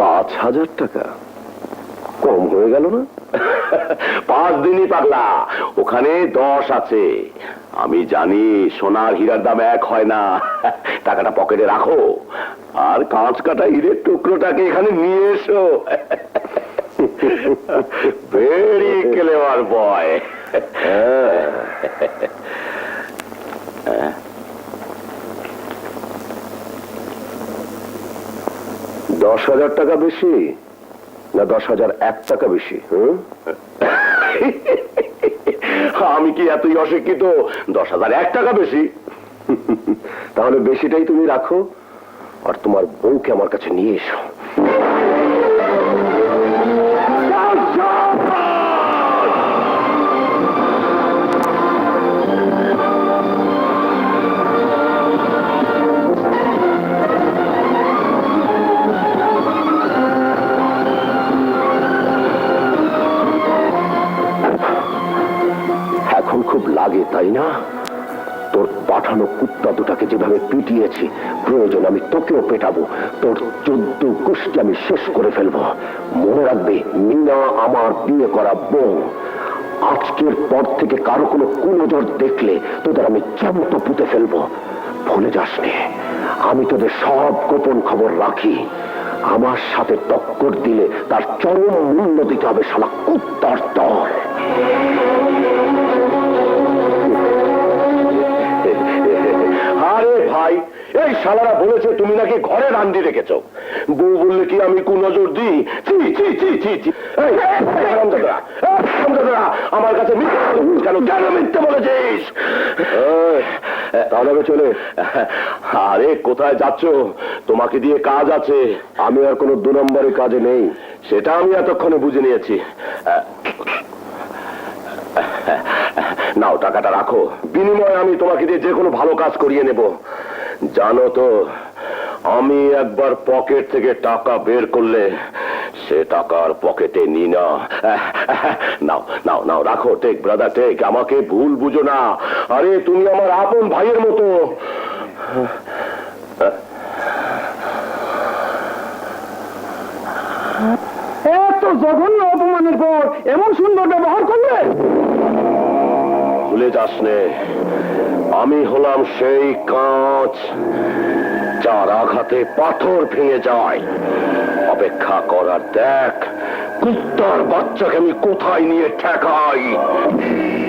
পাঁচ হাজার টাকা। কম হয়ে গেল না? পাঁচ দিনই পাগলা। ওখানে দশ আছে। আমি জানি সোনার হীরার দাম এক হয় না। টাকাটা পকেটে রাখো। আর কাঁচ কাটা হীরের টুকরোটাকে এখানে নিয়ে এসো। ভেরি ক্লেভার বয় দশ হাজার টাকা বেশি না দশ হাজার এক টাকা বেশি, হুম? আমি কি এতই অশিক্ষিত? দশ হাজার এক টাকা বেশি। তাহলে বেশিটাই তুমি রাখো, আর তোমার বউকে আমার কাছে নিয়ে এসো। খুব লাগে, তাই না? তোর পাঠানো কুত্তা দুটাকে যেভাবে পিটিয়েছি, প্রয়োজন আমি তোকেও পেটাবো। তোর চোদ্দ কুষ্টি আমি শেষ করে ফেলব। মনে রাখবে, মিনা আমার বিয়ে করা বউ। আজকের পর থেকে কারও কোনো কুনজর দেখলে তোদের আমি জ্যান্ত পুঁতে ফেলব? ভুলে যাস নে আমি তোদের সব গোপন খবর রাখি। আমার সাথে টক্কর দিলে তার চরম মূল্য দিতে হবে শালা কুত্তার দল। এই শালারা বলেছে, তুমি নাকি ঘরে রান্দি রেখেছো। বউ বললে কি আমি কোন নজর দিই আমার কাছে তাহলে চলে। আরে, কোথায় যাচ্ছ? তোমাকে দিয়ে কাজ আছে। আমি আর কোনো দু নম্বরের কাজে নেই। সেটা আমি এতক্ষণে বুঝে নিয়েছি। নাও, টাকাটা রাখো। বিনিময়ে আমি তোমাকে দিয়ে যে কোনো ভালো কাজ করিয়ে নেব। জানো তো, আমি একবার পকেট থেকে টাকা বের করলে সে টাকার পকেটে নি না। নাও নাও নাও, রাখো, টেক, ব্রাদার, টেক, আমাকে ভুল বুঝো না। আরে, তুমি আমার আপন ভাইয়ের মতো। এত জঘন্য অপমানের পর এমন সুন্দর ব্যবহার করলে? যাস নে আমি হলাম সেই কাঁচ যার আঘাতে পাথর ভেঙে যায়। অপেক্ষা করার দেখ কুত্তার বাচ্চাকে আমি কোথায় নিয়ে ঠেকাই?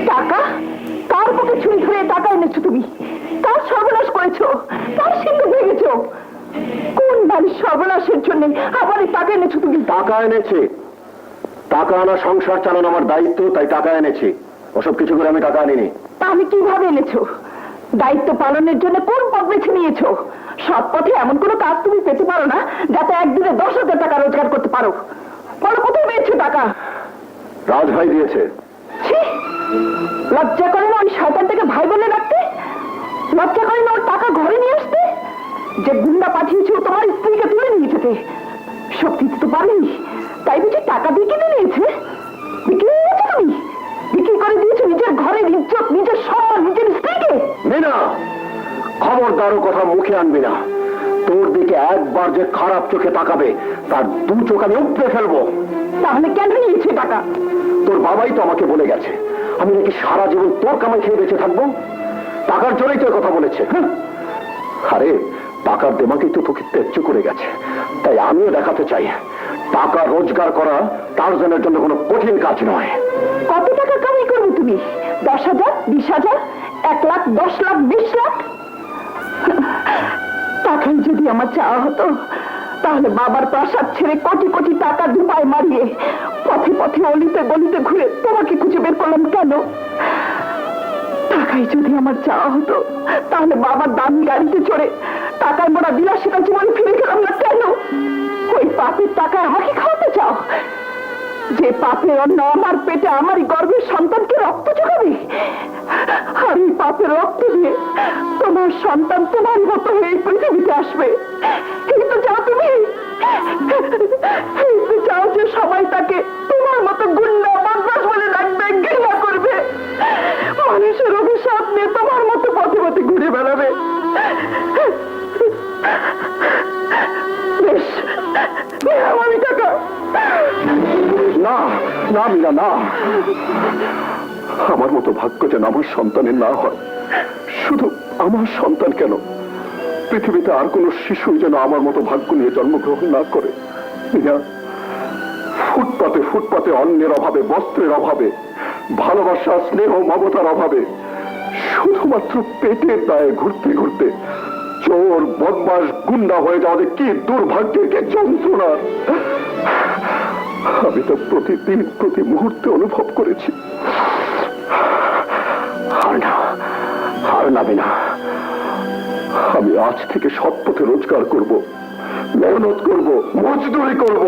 টাকা? কার বুকে ছুরি ধরে টাকা এনেছো তুমি? কার সর্বনাশ করেছ? কার সিন্ধু ভেঙেছো? কোন বাড়ির সর্বনাশের জন্য আবার টাকা এনেছো তুমি? টাকা এনেছে। টাকা আনা সংসার চালানো আমার দায়িত্ব তাই টাকা এনেছি। ওসব কিছু করে আমি টাকা আনিনি। তাহলে কীভাবে এনেছো? দায়িত্ব পালনের জন্য কোন পথ বেছে নিয়েছো? সৎ পথে এমন কোনো কাজ তুমি পেতে পারো না যাতে একদিনে দশ হাজার টাকা রোজগার করতে পারো। বলো কোথায় পেয়েছ টাকা? রাজভাই দিয়েছে। লজ্জা করে না ওই শয়তানটাকে ভাই বলে রাখতে লজ্জা করে না ওর টাকা ঘরে নিয়ে আসতে? যে গুন্ডা পাঠিয়েছে তোমার স্ত্রীকে তুলে নিয়ে যেতে। সব দিতে তো পারেনি। তাই বুঝি টাকা দিয়ে কিনে নিয়েছে? বিক্রি নিজের ঘরের ইজ্জত নিজের সম্মান নিজের স্ত্রীকে মিনা খবরদারও কথা মুখে আনবি না। তোর দিকে একবার যে খারাপ চোখে তাকাবে তার দু চোখ আমি উপড়ে ফেলব। তাহলে কেন নিয়েছে টাকা? তোর বাবাই তো আমাকে বলে গেছে আমি নাকি সারা জীবন তোর কামাই খেয়ে বেঁচে থাকব? টাকার জন্যই তো কথা বলেছে। হ্যাঁ? আরে টাকার দেমাকেই তো তোকে তেজ্য করে গেছে। তাই আমিও দেখাতে চাই টাকা রোজগার করা তার জন্য কোনো কঠিন কাজ নয়। কামাই দশ হাজার, বিশ হাজার, এক লাখ, দশ লাখ, বিশ লাখ। টাকাই যদি আমার চাওয়া হতো, তাহলে বাবার প্রাসাদ ছেড়ে কোটি কোটি টাকা দুপায় মারিয়ে পথে পথে অলিতে গলিতে ঘুরে তোমাকে খুঁজে বের করলাম কেন? টাকাই যদি আমার চাওয়া হতো, তাহলে বাবার দামি গাড়িতে চড়ে টাকায় মোড়া যে পাপের অন্ন আমার পেটে আমারই গর্ভের সন্তানকে রক্ত চোখাবে আর এই পাপের রক্ত দিয়ে তোমার সন্তান তোমার মতো হয়ে পৃথিবীতে আসবে। এই তো চাও তুমি। এই তো চাও যে সবাই তাকে তোমার মতো গুন্ডা বদমাস না মীরা না। আমার মতো ভাগ্য যেন আমার সন্তানের না হয়। শুধু আমার সন্তান কেন? পৃথিবীতে আর কোনো শিশুই যেন আমার মতো ভাগ্য নিয়ে জন্মগ্রহণ না করে। মীরা ফুটপাতে ফুটপাতে অন্যের অভাবে, বস্ত্রের অভাবে, ভালোবাসা, স্নেহ, মমতার অভাবে, শুধুমাত্র পেটের দায়ে ঘুরতে ঘুরতে চোর বদমাস গুন্ডা হয়ে যাওয়া কি দুর্ভাগ্যের কি যন্ত্রণা? আমি তো প্রতিদিন, প্রতি মুহূর্তে অনুভব করেছি। না নামে না আমি আজ থেকে সৎ পথে রোজগার করব, মেহনত করব, মজদুরি করব।